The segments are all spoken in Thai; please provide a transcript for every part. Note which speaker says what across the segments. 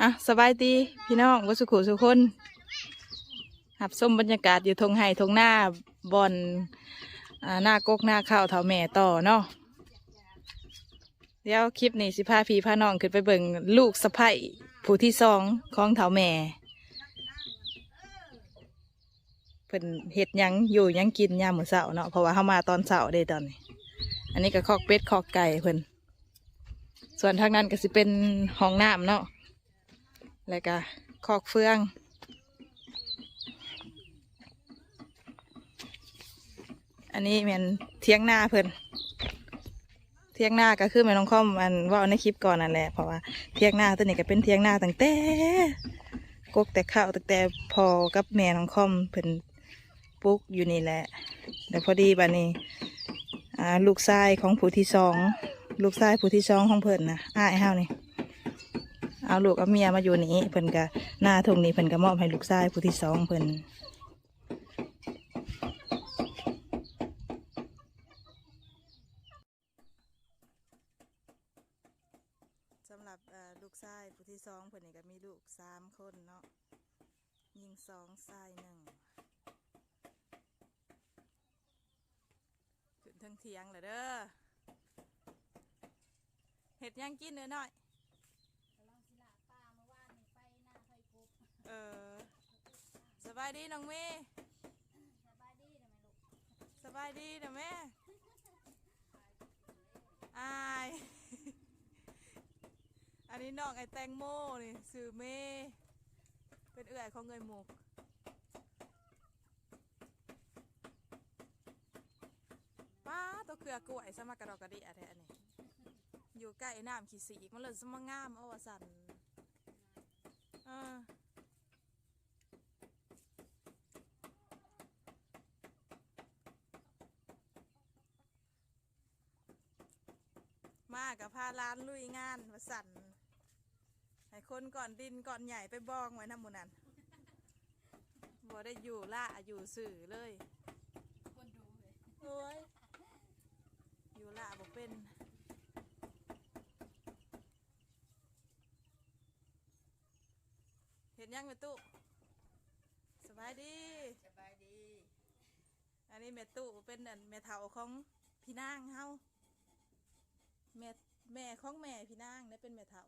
Speaker 1: อะสบายดีพี่น้องวัสุขุสุคนหับส้มบรรยากาศอยู่ทงไห่ทงหน้าบอนหน้ากกหน้าข้าวเถาแม่ต่อเนาะเดี๋ยวคลิปนี้สิพาพี่พาน้องขึ้นไปเบิ่งลูกสะใภ้ผู้ที่สองของเถาแม่เพิ่นเห็ดยังอยู่ยังกินยามมื้อเช้าเนาะเพราะว่าเฮามาตอนเช้าเด้ตอนนี้ อันนี้ก็คอกเป็ดคอกไก่เพิ่นส่วนทางนั้นก็สิเป็นห้องน้ำเนาะ แล้วก็คอกเฟืองอันนี้แมันเทียงหน้าเพิ่นเทียงหน้าก็คือแม่น้องคอมมันว่าในคลิปก่อนนั่นแหละเพราะว่าเทียงหน้าตัวนี้ก็เป็นเทียงหน้าตั้งแต่กกแต่ข้าวตั้งแต่พอกับแม่น้องคอมเพิ่นปลูกอยู่นี่แหละแต่พอดีบัดนี้ลูกชายของผู้ที่สอง ลูกชายผู้ที่สองของเพิ่นนะอ้ายเฮานี่ เอาลูกเอาเมียมาอยู่นี่เพิ่นก็หน้าทงนี้เพิ่นก็มอบให้ลูกชายผู้ที่สองเพิ่นสำหรับลูกชายผู้ที่สองเพิ่นนี่ก็มีลูกสามคนเนาะยิงสองชายหนึ่งขึ้นทั้งเทียงเลยเด้อเห็ดหยังกินเด้อน้อย เออ สบายดีน้องเมย์สบายดีนะแม่อาย อันนี้น้องไอแตงโมนี่สื่อเมย์เป็นเอื่อยของเงยหมกป้าตัวเขือกล้วยสมากระดอกกระดิอะแท้อันนี้อยู่ใกล้น้ำขี้สีกมันเลยสมางามเอาว่าสันเออ มากับพาร้านลุยงานมาสั่นให้คนก่อนดินก่อนใหญ่ไปบองไว้น้ำหมูนันบ่ได้อยู่ล่าอยู่สื่อเลยโอ้ยอยู่ล่าบ่เป็นเห็นยังแม่ตู้สบายดี
Speaker 2: สบายดี
Speaker 1: อันนี้แม่ตู้เป็นอันแม่เฒ่าของพี่นางเฮาแม่ แม่ของแม่พี่นางได้เป็นแม่เฒ่า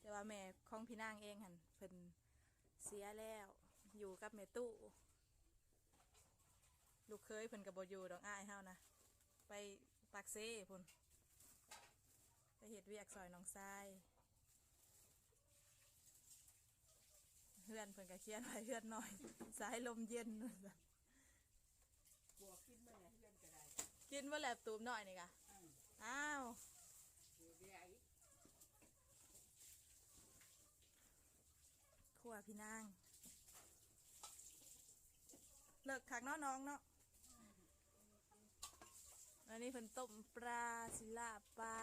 Speaker 1: แต่ว่าแม่ของพี่นางเองหันเพิ่นเสียแล้วอยู่กับแม่ตู้ลูกเคยเพิ่นกับบอยู่ดอกอ้ายเฮานะไปปากเซ่พุ่นไปเฮ็ดเวียกซอยน้องทรายเฮือนเพิ่นก็เขียนไว้เฮือนหน่อยสายลมเย็น
Speaker 2: บวกขึ้นมาแล้วเพื่อนก็ได้
Speaker 1: กินว่าแลบตูมหน่อยนี่กะอ้าว
Speaker 2: ดูได้
Speaker 1: ขัว พี่นาง เลิกขักเนาะน้องเนาะอันนี้เพิ่นต้มปลาศิลาปลา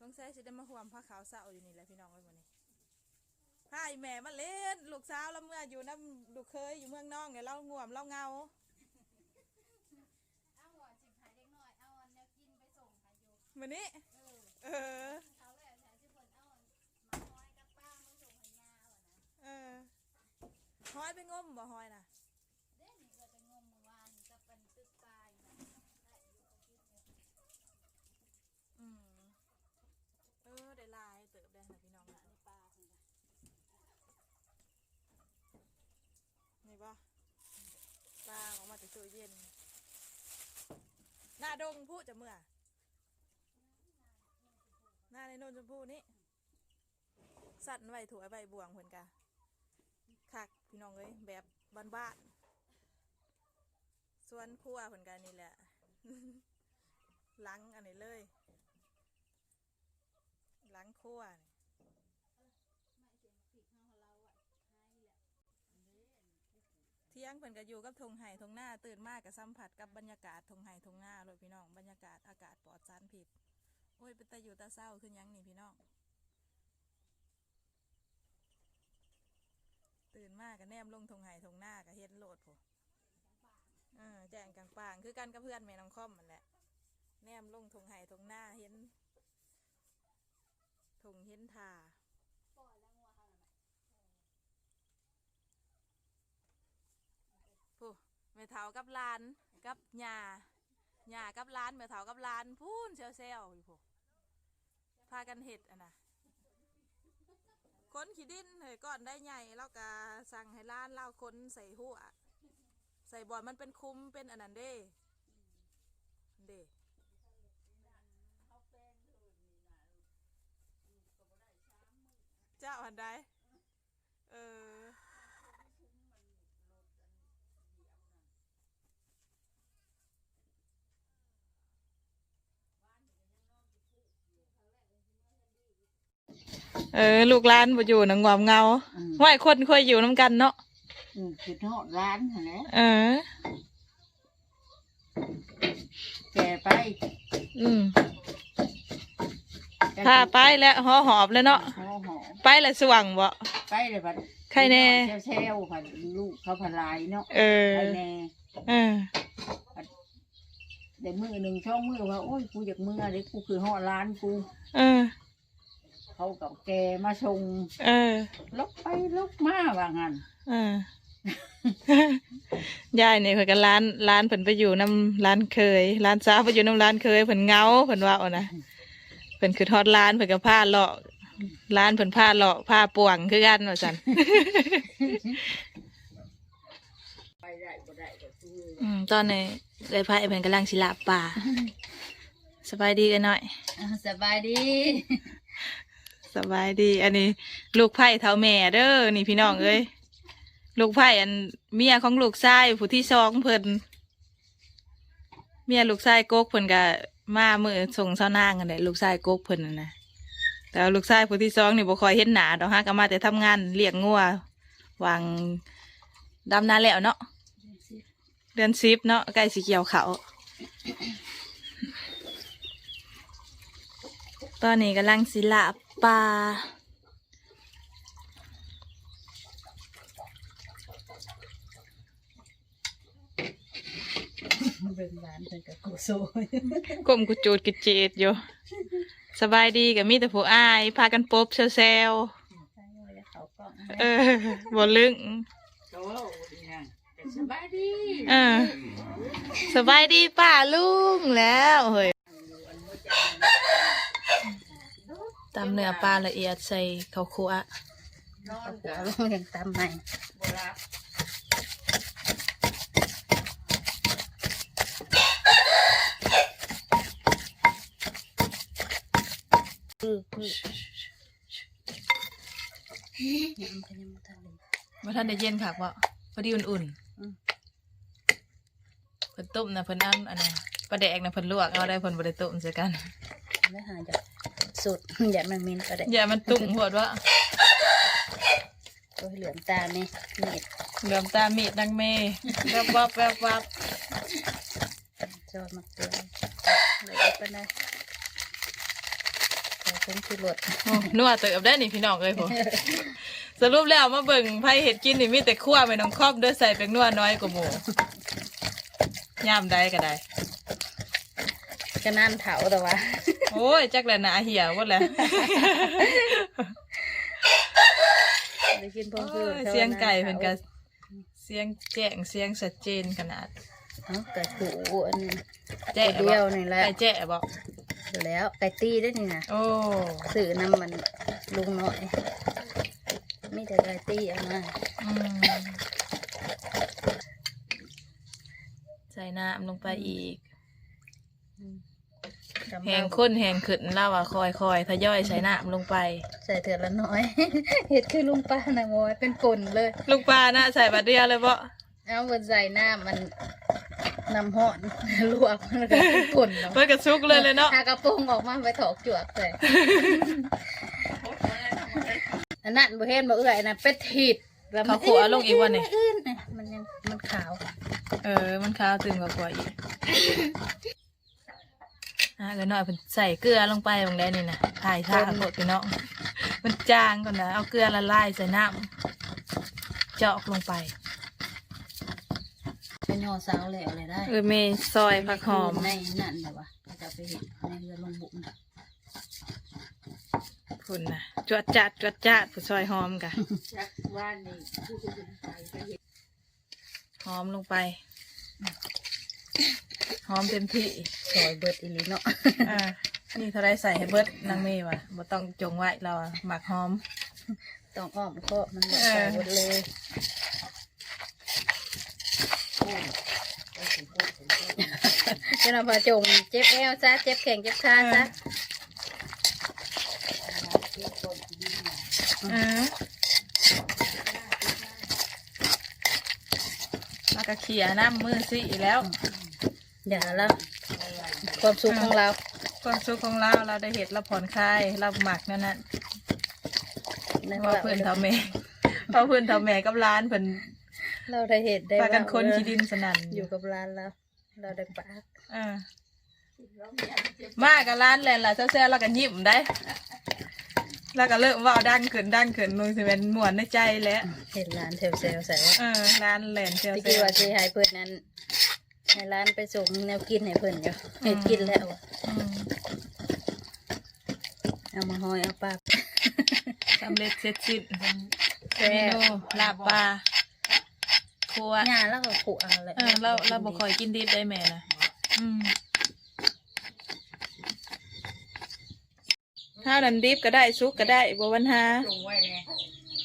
Speaker 1: ต้องใช้สิได้มาห่วมผ้าขาวเสาอยู่นี่แหละพี่น้องไว้หมดนี้ให้แม่มาเล่นลูกสาวแล้วเมื่ออยู่น้ำลูกเคยอยู่เมืองน้องเนี่ยเราง่วมเราเงา
Speaker 3: เอาหัวจิบหายเล็กน้อยเอาอันเนี้ยกินไปส่งค่ะโย
Speaker 1: มือนี้
Speaker 3: เออ
Speaker 1: ไปงมบ่หอยน่ะ
Speaker 3: เด้นี่เกิดไปงมเมื่อวานกับเป็นตึกปลายนะได้อยู่เอาคิดเนี่ย
Speaker 1: อืมเออได้ลายเติบได้นะพี่น้องนะ
Speaker 3: ในปลาคุณค่ะ
Speaker 1: นี่บ่ปลาออกมาจากตู้เย็น หน้าดงพูดจะเมื่อ หน้าในโนนชมพูนี่ สัตว์ใบถั่วใบบวงเหมือนกัน พี่น้องเอ้ยแบบบ้านๆส่วนครัวเหมือนกันนี่แหละหลังอันนี้เลยหลังครัวนี่
Speaker 3: ไม่เสียงผิดห้องเราอะให้แหละ
Speaker 1: เที่ยงเพิ่นก็อยู่กับทงไห่ทงหน้าตื่นมากกับสัมผัสกับบรรยากาศทงไห่ทงหน้าเลยพี่น้องบรรยากาศอากาศปลอดสารพิษโอ้ยเป็นตาอยู่ตาเศร้าขึ้นยังนี่พี่น้อง ตื่นมากกับแนมลงทงไห่ทงหน้ากับเฮ็ดโหลดผมเออแจ้งกลางปางคือกันกับเพื่อนแม่น้องคอมมันแหละ แนมลงทงไห่ทงหน้าเห็นทงเห็นถ่า
Speaker 3: ปล่อยแล้วงัวเฮาน่ะ
Speaker 1: ผู้แม่เฒ่ากับลานกับย่าย่ากับลานแม่เฒ่ากับลานพูนเซลเซลอยู่ผู้พากันเห็ดอะนะ คนขี้ดินเฮ้ก่อนได้ใหญ่แล้วก็สั่งให้ล้านเล่าคนใส่หัวใส่บอลมันเป็นคุ้มเป็นอันนั้นเด้ เด็
Speaker 2: ด
Speaker 1: เจ้าอันใดเออ
Speaker 2: คุ้มมันลดอันเดียวนั่นบ้านนี่ก็ยังนอนอยู่ผู้อยู่
Speaker 1: เออ ลูกหล้านบ่อยู่นังงอมเงา
Speaker 2: อืม
Speaker 1: ห้อยคนค่อยอยู่น้ำกันเนาะ
Speaker 2: อืมคือทอดร้านหั่นแหละ
Speaker 1: เออ
Speaker 2: แก่ไป
Speaker 1: อืมพาไปแล้วหอหอบเลยเนาะ
Speaker 2: หอหอม
Speaker 1: ไปแล้วสว่างบ่
Speaker 2: ไปเลยพัด
Speaker 1: ใครแน่
Speaker 2: เซลล์พัดลูกเขาพันลายเนาะ
Speaker 1: เออ
Speaker 2: ใครแน่
Speaker 1: เออ
Speaker 2: เดี๋ยวมือหนึ่งช่องมือว่าโอ้ยกูอยากมืออะไรกูคือห่อร้านกู
Speaker 1: เออ
Speaker 2: เขากับแกมาชง
Speaker 1: เออ
Speaker 2: ลกไปลกมาว่างั้น
Speaker 1: เออยายนี่เพิ่นก็ร้านร้านเพิ่นไปอยู่น้ำร้านเคยร้านสาวไปอยู่น้ำร้านเคยเพิ่นเหงาเพิ่นว่าเอานะเพิ่นคือทอดร้านเพิ่นก็ผ้าเลาะร้านเพิ่นผ้าเลาะผ้าป่วงคือกันว่าซั่น
Speaker 2: ไปได้ก็ได้ก็คือ
Speaker 1: อืมตอนนี้เลยพายเพิ่นกำลังสิลาบป่าสบายดีกันหน่อย
Speaker 3: สบายดี
Speaker 1: สบายดี อันนี้ ลูกไผ่เท่าแม่เด้อนี่พี่น้องเอ้ยลูกไผ่อันเมียของลูกชายผู้ที่สองเพิ่นเมียลูกชายโกกเพิ่นก็มามือส่งเช้านางกันแหละลูกชายโกกเพิ่นนะแต่ลูกชายผู้ที่สองนี่บ่คอยเห็นหนาดอกฮะก็มาแต่ทำงานเลี้ยงงัววางดำนาแล้วเนาะเดือนสิบเนาะใกล้สิเกี่ยวเขาตอนนี้กำลังสิลาบ ปลา
Speaker 2: เบิ่งร้านเพิ่นก็กูโซย
Speaker 1: กลมกุจูดกิเจดอยู่สบายดีกับมีแต่ผู้อาย พากันปบเซลเซล
Speaker 2: ใช่ว่าเขากล้อง
Speaker 1: เออบ่ลึง
Speaker 2: โอ้ดีนะแต่สบายดี
Speaker 1: เออสบายดีป้าลุงแล้วเฮ้ย ตำเนื้อปลาละเอียดใส่ข้าวคั่วน
Speaker 2: อน
Speaker 3: หั
Speaker 2: กั
Speaker 3: ว
Speaker 2: บ
Speaker 3: ลงอย่างตำใหม่
Speaker 2: โบราณ
Speaker 3: คือคือยังพยังไม่ทันเลย
Speaker 1: มาท่านได้เย็นค่ะว่าพอดีอุ่น
Speaker 3: อืม
Speaker 1: ๆเพิ่นต้มนะเพิ่นอันอันน่ะปลาแดกนะเพิ่นลวกเอาได้เพิ่นบ่ได้ต้มใส่กัน
Speaker 3: ไม่หาจาก สุด อย่ามันมินก็ได้
Speaker 1: อย่ามันตุ่มหัวดว่า
Speaker 3: ตัวเหลืองตาเนี่ยมีด
Speaker 1: เหลือมตามีดนางเมแวบวับแวบวับ
Speaker 3: จอดมาเตือนเลยก็ได้แต่เป็นคือรถ
Speaker 1: โอ้นัวเติบได้นี่พี่น้องเอ้ยผมสรุปแล้วมาเบิ่งไผเห็ดกินนี่มีแต่คั่วไม่น้องครอบเด้อใส่เป็นนัวน้อยกว่าหมูย่ามได้ก็ได้
Speaker 3: ก็นั่นเถาแต่ว่า
Speaker 1: โอ้ยจักแหละหนาเหี่ยวหมดแล้ว
Speaker 3: ได้กินพร้อม
Speaker 1: โอ้
Speaker 3: คือย
Speaker 1: เสียงไก่เพิ่นก็เสียงแจ้งเสียงชัดเจนขนาด
Speaker 3: เอ้าไก่ถูอันนี้
Speaker 1: แจ้
Speaker 3: ตัวเดียวนี่แหละ
Speaker 1: ไก่แจ้บอก
Speaker 3: อยู่แล้วไก่ตีได้นี่นะ
Speaker 1: โอ้
Speaker 3: สื่อน้ำมันลุงหน่อยมีแต่ไก่ตีเอามา
Speaker 1: อืมใส่น้ำลงไปอีก
Speaker 3: จำ
Speaker 1: แหง
Speaker 3: เอา
Speaker 1: ข้นแหงขึ้นแล้วอะคอยคอยๆทยอยใส่น้ำลงไป
Speaker 3: ใส่เถื่อนละน้อย เห็ดคือลุงป้านะโมยเป็นฝนเลย
Speaker 1: ลูกปลานะใส่บัดเดียวเลยบ่
Speaker 3: เอาบนใส่หน้ามันน้ำห่อน ลวกมันก็เป็นฝนเนาะ
Speaker 1: เพิ่นก็ซุกเลยเลยเนาะ
Speaker 3: หากระโปรงออกมาไปถอกจวกใส่อันนั้นบ่เห็นบ่เอื่อยนะเป็ดถิดแล้วมั
Speaker 1: เขาขัวลงอีกวันนี่
Speaker 3: อื่นๆนะมันยังมันขาว
Speaker 1: เออ มันขาวตึงกว่าอีก อะก็หน่อยเพิ่นใส่เกลือลงไปตรงนี้นี่นะถ่ายท่าหมดพี่น้องมันจางก่อนนะเอาเกลือละลายใส่น้ำเจาะลงไป
Speaker 3: เป็นยอสาวแล้วเลยได้
Speaker 1: เออเมซอยผักหอม
Speaker 3: ในนั่นแหละวะเขาจะเอาไปเห็นในเรือลงบุญ
Speaker 1: คุณนะจวดจัดจวดจัดผู้ซอยหอมกะ
Speaker 2: จักว่านนี่ผู้จะเป็นใครก็เห็น
Speaker 1: หอมลงไป หอมเต็มที่
Speaker 3: ซอยเบิดอีหลีเนาะ
Speaker 1: อ่านี่เท่าไรใส่ให้เบิดนางเมย์วะบ่ต้องจงไว้เราอะหมักหอม
Speaker 3: ต้องอ้อมเคาะมันหมด
Speaker 1: เออ
Speaker 3: ใส่หมดเลยเจ้าหน้าพาจงเจ็บแอวซะเจ็บแข้งเจ็บขาซะ
Speaker 1: อ่าแล้วก็เขี่ยน้ำมือสิแล้ว
Speaker 3: อย่าละความสุขของเรา
Speaker 1: ความสุขของเราเราได้เห็ดเราผ่อนคลายเราหมักนั่นน่ะ
Speaker 3: นะ
Speaker 1: ว่าเพื่อนเท่าแม่เพราะเพื่อนเท่าแม่กับร้านเพิ่น
Speaker 3: เราได้เห็ดได้
Speaker 1: พากัน
Speaker 3: ว่า
Speaker 1: คนขี้ดินสนั่น
Speaker 3: อยู่กับร้านเราเราได้ปาก
Speaker 1: อ่ามากับร้านแหละล่ะเซ่ๆเราก็ยิ้มได้แล้วก็เริ่มเว่าดังขึ้นดังขึ้นมึงสิเป็นม่วนในใจแล้ว
Speaker 3: เห็นร้านเซลเซลใส่ว่า
Speaker 1: เออร้านแหลนเซล
Speaker 3: ตะ
Speaker 1: เซ
Speaker 3: กี้
Speaker 1: ล
Speaker 3: ว่าสิให้เพื่อนนั้น ให้ร้านไปส่งแนวกินให้เพื่อนอยู่เห็ดกินแล้วอะ
Speaker 1: อืม
Speaker 3: เอามาห้อยเอาปาก
Speaker 1: สำเร็จเสร็จสิ้น
Speaker 3: แซ่
Speaker 1: เม
Speaker 3: บ
Speaker 1: นูลาบปลาครัว
Speaker 3: หญ้าแล้วก็ขู่เอาเลย
Speaker 1: เออเราเราบ่ค่อยกินดิบได้แม่นะอืมข้าวนันดิบก็ได้ซุกก็ได้บ่วันหา
Speaker 2: จงไว้ไง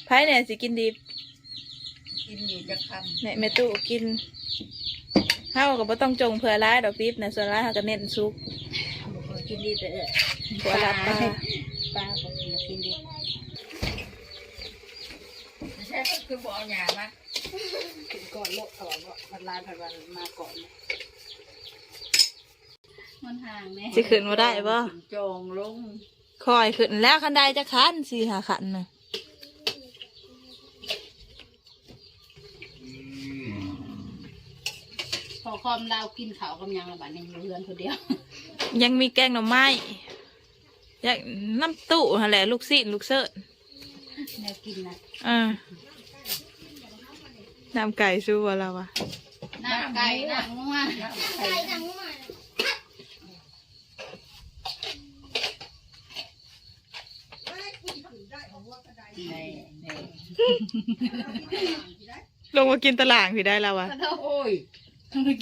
Speaker 1: ไผแหน่สิกินดิบ
Speaker 2: กินอยู่จะค
Speaker 1: แม่แม่ตู้กิน ข้าวก็บ่ต้องจงเผื่อร้ายดอกดิบนะส่วนร้ายเฮาก็เน้นซุก
Speaker 3: บ่ค่อยกินดีแต่เออ
Speaker 1: หัวลาบปลา
Speaker 3: ปลาบ่กินดีำ
Speaker 2: ไม่ใช่ก็คือบอกเอาหยามา
Speaker 3: ก่อนโลกก่อนว่าวันลานพันวันมาก่อนมันห่างแน่
Speaker 1: สิขึ้นบ่ได้บ่
Speaker 2: จองลง
Speaker 1: คอยขึ้นแล้วคันใดจะคันสิหาขันน่ะ
Speaker 3: พอความเรากินข้าวกำยังระบาดในอยู่เรือนคนเดียว
Speaker 1: ยังมีแกงหน่อไม้อยากน้ำตู้หั่นแหละลูกซีนลูกเสิร์ต
Speaker 3: แนวกินนะ
Speaker 1: อ่าน้ำไก่สู้บ่เราอะ
Speaker 3: น้ำไก่น้ำงัว
Speaker 2: ไข่ดัง
Speaker 1: ลงมากินตลาดพี่ได้แล้วอะ
Speaker 2: โอ้ย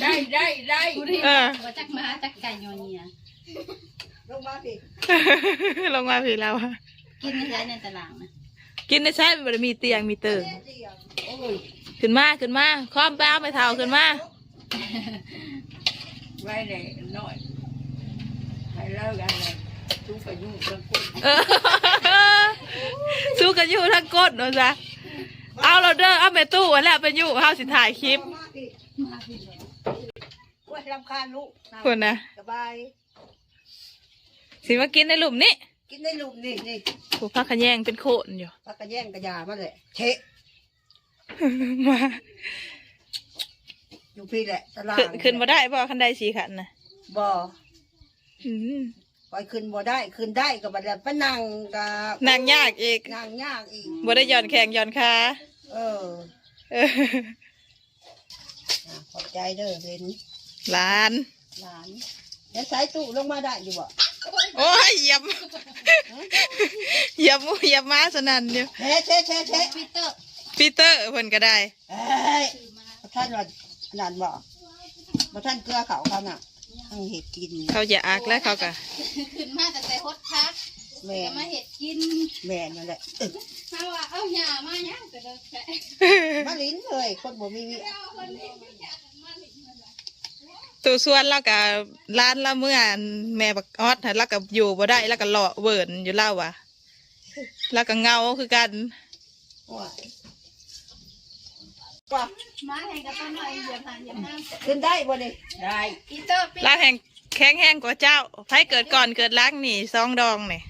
Speaker 2: ได้ได้ได้
Speaker 1: เออ
Speaker 3: ว่าจักมาจักไก่ยอเนีย
Speaker 1: ลงมาพี่แล้วอะ
Speaker 3: กินไม่ใช่ในตลาดนะ
Speaker 1: กินได้ใช่มันมีเตียงมีเติง
Speaker 2: โอ้ย
Speaker 1: ขึ้นมาขึ้นมาคว้อมแป้วไปเท่าขึ้นมา
Speaker 2: ไว้เลยหน่อยให้เลิกกันเลยทุกไปยุ่งกันคน
Speaker 1: เออสู้กันอยู่ทั้งก้นเนอะจ๊ะเอาเราเด้อเอาไปตู้อันแล้วไปอยู่เฮาสิถ่ายคลิป
Speaker 4: ว่าลำคาญลูก
Speaker 1: คนนะ
Speaker 4: สบาย
Speaker 1: สิมากินในหลุมนี้
Speaker 4: กินได้ลูกนี่นี่
Speaker 1: ผูพักขะแยงเป็นโคนอยู่
Speaker 4: ปากกระแย่งกระยามาเลยเชะ
Speaker 1: มา
Speaker 4: อยู่พี่แหละตลาด
Speaker 1: ขึ้นขึ้นมาได้บ่คันใดสีขันนะ
Speaker 4: บ่
Speaker 1: อืม
Speaker 4: ปล่อยขึ้นบ่ได้ขึ้นได้ก็บัดแล้วปะนั่งกับ
Speaker 1: นางยากอีก
Speaker 4: นางยากอีก
Speaker 1: บ่ได้หย่อนแข่งหย่อนขา
Speaker 4: เออ
Speaker 1: เออ
Speaker 4: อะขอบใจเด้อเห็น
Speaker 1: หลาน
Speaker 4: หลานแล้วสายตู้ลงมาได้อยู่บ่
Speaker 1: โอ้ยเหยียบเหยียบหมูเหยียบม้าสนั่นอยู่
Speaker 4: เชะเชะเชะเชะ
Speaker 3: พีเตอร์
Speaker 1: ปีเตอร์เพิ่นก็ได้
Speaker 4: เอ้ยบ่ท่านว่าขนาดบ่บ่ท่านเกลือเขาเขาน่ะทั้งเห็ดกิน
Speaker 1: เขาอย่าอักแล้วเขาก็
Speaker 3: ขึ้นมาแต่แต่ฮดพัก
Speaker 4: แม่
Speaker 3: จะมาเห็ดกิน
Speaker 4: แม่นั่นแหละเออ
Speaker 3: ถ้าว่าเอาหญ้ามาหยังก็เดินแค่
Speaker 4: มาลิ้นเลย คนบ่มีวิ
Speaker 1: ตู่ส่วนแล้วก็ร้านละเมื่อแม่บักออดให้แล้วก็อยู่บ่ได้แล้วก็เลาะเวิร์นอยู่เล่าว่ะ แล้วก็เงาคือกัน
Speaker 4: ว่าว่า
Speaker 3: มาให้กับต้นไม้เหยียบหางเหยียบน้ำ
Speaker 4: ขึ้นได้บ่นี่
Speaker 2: ได้
Speaker 3: พีเตอร์ปี
Speaker 1: ร้านแห่งแข็งแห้งกว่าเจ้าไผเกิดก่อนเกิดล้างนี่ซองดองนี่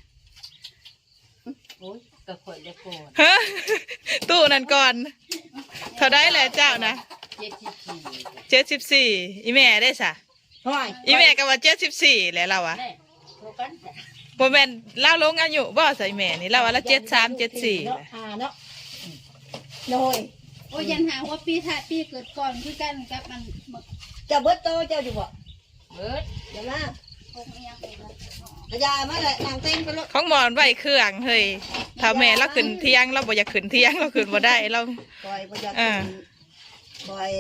Speaker 2: โอ้ยกระข่อยจะโกรธ
Speaker 1: เฮ้อตู้นั่นก่อน เท่าได้แหละเจ้านะ
Speaker 2: เจ็ดสิบสี่
Speaker 1: เจ็ดสิบสี่อีแม่ได้สะ
Speaker 4: ห้อย
Speaker 1: อีแม่ก็ว่าเจ็ดสิบสี่แหละเราอะ
Speaker 2: ได้โทรกันจ้ะ
Speaker 1: บ่แม่นเล่าลงอายุบ่ใส่แม่นี่เราว่าละเจ็ดสามเจ็ดสี่
Speaker 4: เนาะอ่าเนาะโดย
Speaker 3: โอ้ยยันหาว่าปีถ่ายปีเกิดก่อนคือกันกับมันหมด
Speaker 4: เจะเบิดโตเจ้าอยู่บ่
Speaker 2: เบิด
Speaker 4: เดี๋ยวนะ
Speaker 3: คงไม่ยังเลยนะ
Speaker 4: กระ ยามาเลยนางเต้นไปแล้ว
Speaker 1: ของหมอนไหวเครื่องเฮ้ยถ้าแม่เราขึ้นเที่ยงเราบ่อยากขึ้นเที่ยงเราขึ้นบ่ได้เรา
Speaker 4: ปล่อยบ่อยาก
Speaker 1: อ่า
Speaker 4: ปล่อย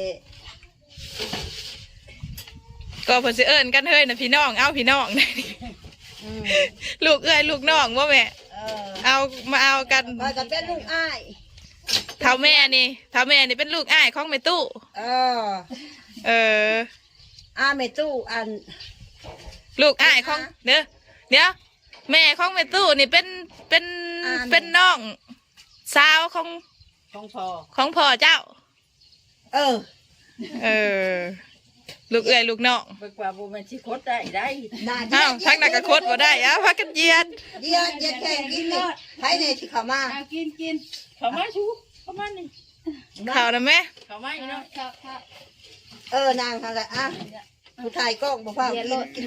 Speaker 1: ก็เพิ่นสิเอิ้นกันเฮ้ยนะพี่น้อง เอาพี่น้อง
Speaker 4: อืม
Speaker 1: ลูกเอ้ยลูกน้องว่าแม่
Speaker 4: เออ
Speaker 1: เอามาเอากัน
Speaker 4: ปล่อยกับเป็นลูกอ้าย
Speaker 1: เท่าแม่นี่เท่าแม่นี่เป็นลูกอ้ายของแม่ตู้
Speaker 4: เออ
Speaker 1: เออ
Speaker 4: อาเมตู้อัน
Speaker 1: ลูกอ้ายของเด้อ เดี๋ยวแม่ของแม่ตู้นี่เป็นเป็นเป็นน้องสาวของ
Speaker 4: ของพอ
Speaker 1: ของพ่อเจ้า
Speaker 4: เออ
Speaker 1: เออ ลูกเอ้ยลูกน้อง
Speaker 2: ไปกว่าบ่แม่นสิคดได้ได้
Speaker 4: น่า
Speaker 1: อ้าวทั้งนักกระโคตรบ่ได้อ้าวพักกันเหยียด
Speaker 4: เดียวเดียวแข่งกินนี่ไผเนี่ยที่เขามา
Speaker 2: เอากินกินเข้ามาชูเข้ามานี่
Speaker 1: ข่าวนะแม่
Speaker 2: เข้ามาอีกเนาะ
Speaker 3: ครับครับ
Speaker 4: เออนางทางละอะ ผู้ถ่ายกล้องบ่พากินกิน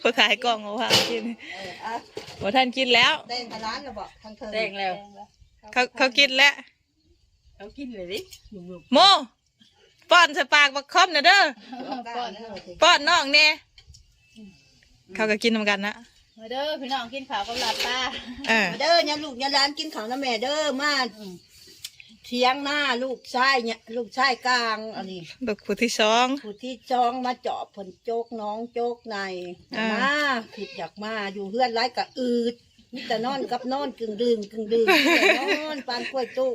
Speaker 1: เขาถ่ายกล้องเอาว่ากิน
Speaker 4: เอออะ
Speaker 1: บ่ท่านกินแล้ว
Speaker 4: เต้นกับร้านก็บอกทางเธอ
Speaker 2: แดงแล้ว
Speaker 1: เขาเขากินแล้ว
Speaker 2: เอากินเลยดิหนุ่ม
Speaker 1: โมป้อนใส่ปากบักคอมนะเด้อ
Speaker 4: ป้อนเด้อสิ
Speaker 1: ป้อนน้องเนี่ยเขาก็กินเหมือนกันนะ
Speaker 3: มาเด้อพี่น้องกินข้าวกับลาบปลา
Speaker 1: เออ
Speaker 4: เด้อเนี่ยลูกเนี่ยร้านกินข้าวนะแม่เด้อมา เทียงหน้าลูกชายเนี่ยลูกชายกลางอันนี้
Speaker 1: ลูกผู้ที่สอง
Speaker 4: ผู้ที่จองมาเจาะผลโจกน้องโจกใน
Speaker 1: อ่าม
Speaker 4: มาผิดอยากมาอยู่เฮือนไร้กะอืดมิแต่นอนกับนอนกึ่งดื่มกึ่งดื่มมิแต่นอนปานกล้วยตู้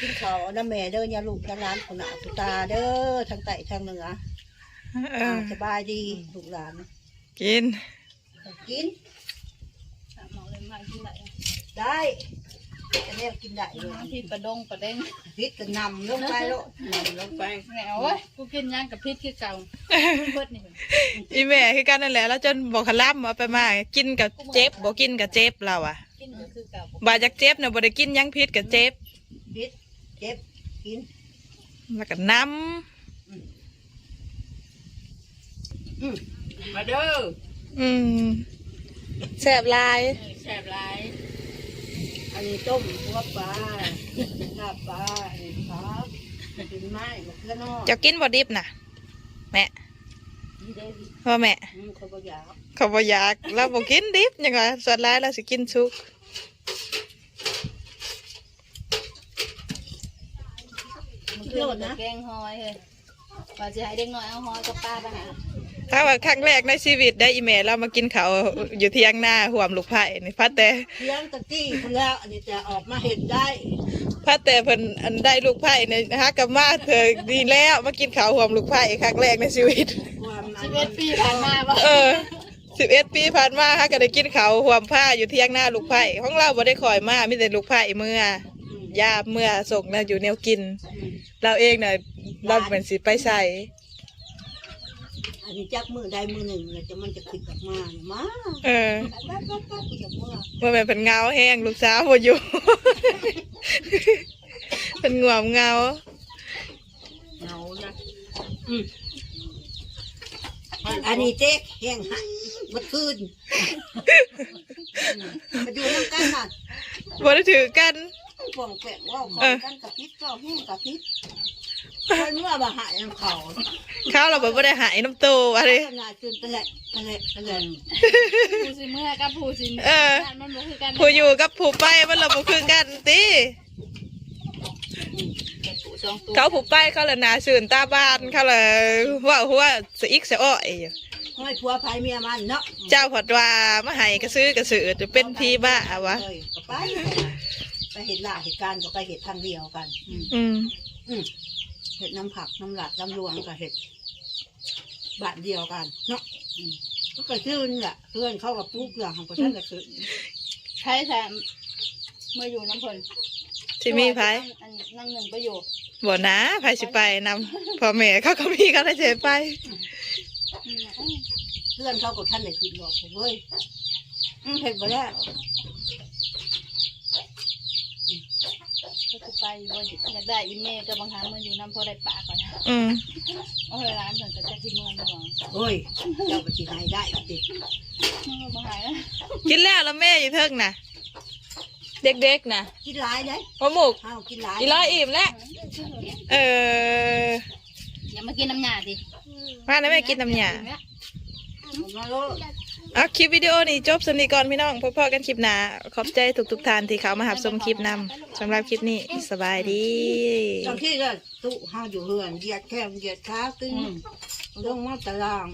Speaker 4: กินข้าวนะแม่เด้อเนี่ยลูกเนี่ยร้านคนหนาผู้ตาเด้อทางใต้ทางเหนือ
Speaker 1: เอ
Speaker 4: อ่า
Speaker 1: อ
Speaker 4: สบายดีลูกหลาน
Speaker 1: กิน
Speaker 4: กิน
Speaker 3: หมอเลยมากินได้
Speaker 4: ได้จะเรียกกินได้เลย
Speaker 3: พี่ประดงประเด้ง
Speaker 4: พิษก็นำลงไปแล้ว
Speaker 2: ๆนำลงไป
Speaker 3: แหมเว้ยกูกินย่างกับพริษคือเก่าเบิดนี่
Speaker 1: อีแม่คือกันนั่นแหละแล้วจนบอกขล่ำเอาไปมากินกับเจ็บบอกกินกับเจ็บเราอะ
Speaker 3: กินก็คือเก่า
Speaker 1: บาจากเจ็บเนี่ยบ่ได้กินหยังพิษกับเจ็บ
Speaker 4: พิษเจ็บกิน
Speaker 1: แล้วก็น้
Speaker 2: มาเด้อำ
Speaker 1: อืมแสบหลาย
Speaker 2: แซ่บหลาย
Speaker 4: อันนี้ต้มหัวปลาลาบปลาอันนี้ครับกินไม้มะเขือนอก
Speaker 1: เจะกินบ่ดิบน่ะ แม่
Speaker 4: นี่ได้ดิ
Speaker 1: พ่อแม่
Speaker 4: อืมเขาบอกอยาก
Speaker 1: เขาบ่อยากเราบ่กินดิบยังไงส่วนหลายเราสิกินสุก
Speaker 4: มะ
Speaker 3: กิน
Speaker 4: เขือ
Speaker 3: โล
Speaker 4: น
Speaker 3: ด
Speaker 4: นะ
Speaker 3: แกงหอยเฮ้ยว่าจะให้เด็กน้อยเอาหอยกับปลาไปหา
Speaker 1: ถ้าว่าครั้งแรกในชีวิตได้อีเมลเรามากินเขาวอยู่เที่ยงหน้าห่วมลูกไผ่นี่พัดแต่
Speaker 4: เลี้ยงตะกี้เพื่ออันนี้จะออกมาเห็นได้
Speaker 1: พัดแต่เพิ่นอันได้ลูกไผ่เนี่ยฮะกับมาเธอดีแล้วมากินข้าวห่วมลูกไผ่ครั้งแรกในชีวิต
Speaker 4: ความอั
Speaker 3: สิ
Speaker 4: น
Speaker 3: บเอ็ดปีผ่านมาบ่
Speaker 1: เออสิบเอ็ดปีผ่านมาฮะก็ได้กินข้าวห่วมผ้าอยู่เที่ยงหน้าลูกไผ่ของเราบ่ได้คอยมามีแต่ลูกไผ่เมื่อยาเมื่อส่งนะอยู่แนวกิน เราเองน่ะเราเหมือนสิไปใส่
Speaker 4: อั นนี้จักมือใดมือหนึ่งเลยจะมันจะขึ้นกลับมาเนี่ยมา
Speaker 1: เออ
Speaker 4: แป๊บแป๊บแป๊บกูจะเมื่อ
Speaker 1: เมื่อแม่นเป็นเงาแห้งลูกสาวบ่อยู่ เป็นง่วงเงา
Speaker 2: เหงานะ
Speaker 4: อันนี้เจ๊กแห้งหันเมื่อคืนมาอยู่น้ำกันน่ะ
Speaker 1: บ่ได้ถือกัน
Speaker 4: ป่องแปะว่าของกันกับพิษก็แห้งกับพิษ คนเมื่อมาหายน้ำเขา
Speaker 1: ข้าวเราบ่ได้หายน้ำโตอะไร
Speaker 4: ขนาดจนตะเละตะเละตะเละ
Speaker 3: ผู้สิเมื่อกับผู้สิ
Speaker 1: เออ
Speaker 3: มันบ่คือกัน
Speaker 1: ผู้อยู่กับผู้ไปมันเราบ่คือกันติ
Speaker 3: ผู้สองตัว
Speaker 1: เขาผู้ไปเขาละหนาชื่นตาบานเขาละว่าหัวสะอิกสะอ้อยอยู่
Speaker 4: ห้อยผัวภายเมียมันเนาะ
Speaker 1: เจ้าผัดว่ามาให้กระซื้อกระสือจะเป็นพี่บ้าวะ
Speaker 4: เอ้ยก็ไปไปเห็นหลาเหตุการณ์ก็ไปเห็นทางเดียวกัน อืม
Speaker 1: อืม
Speaker 4: อืมเห็ดน้ำผักน้ำหลัดน้ำรวงกับเห็ดบาทเดียวกัน เนาะอืมก็เกิดขึ้นแหละเพื่อนเข้ากับปลูกอย่างของคนนั้นก็คือ
Speaker 3: ใช้แทนเมื่ออยู่น้ำผล
Speaker 1: ที่มีไผ
Speaker 3: อันนั่งหนึ่งประโยชน์
Speaker 1: บ่นะไผสิไปนำพ่อแม่เขาก็มีเขาได้เจไป
Speaker 4: เพื่อนเขากับท่านไหนคือบอกผมเว้ยอืมเห็ดบ่แล้ว
Speaker 3: ก็จะไปว่าอยากได้อีเมลกับบางครั้งมันอยู่น้ำพอได้ปากก่อน
Speaker 1: อืม
Speaker 3: โอ้ยร้านเพิ่นก็จะกินเมื่อไม่หวัง
Speaker 4: โอ้ยเจ้าปฏิหายได้จิ
Speaker 3: บางหายนะ
Speaker 1: กินแล้วแล้วแม่อยู่เทิงน่ะ เด็กๆน่ะ
Speaker 4: กินหลายได้
Speaker 1: พ่อหมูก
Speaker 4: ข้าวกินหลาย
Speaker 1: อีร้อยอิ่มแล้วเออ
Speaker 3: อย่ามากินน้ำหยาสิ
Speaker 1: มานะแม่กินน้ำหยา
Speaker 4: ผมมาโลด
Speaker 1: เอาคลิปวิดีโอนี้จบสำนีก่อนพี่น้องพบๆกันคลิปหน้าขอบใจทุกทุกๆท่านที่เขามาหับชมคลิปนำสำหรับคลิปนี้สบายดี
Speaker 4: บางทีก็ตู้ห้าอยู่เฮือนเหยียดแข้งเหยียดขาขึ้นลงมาตาราง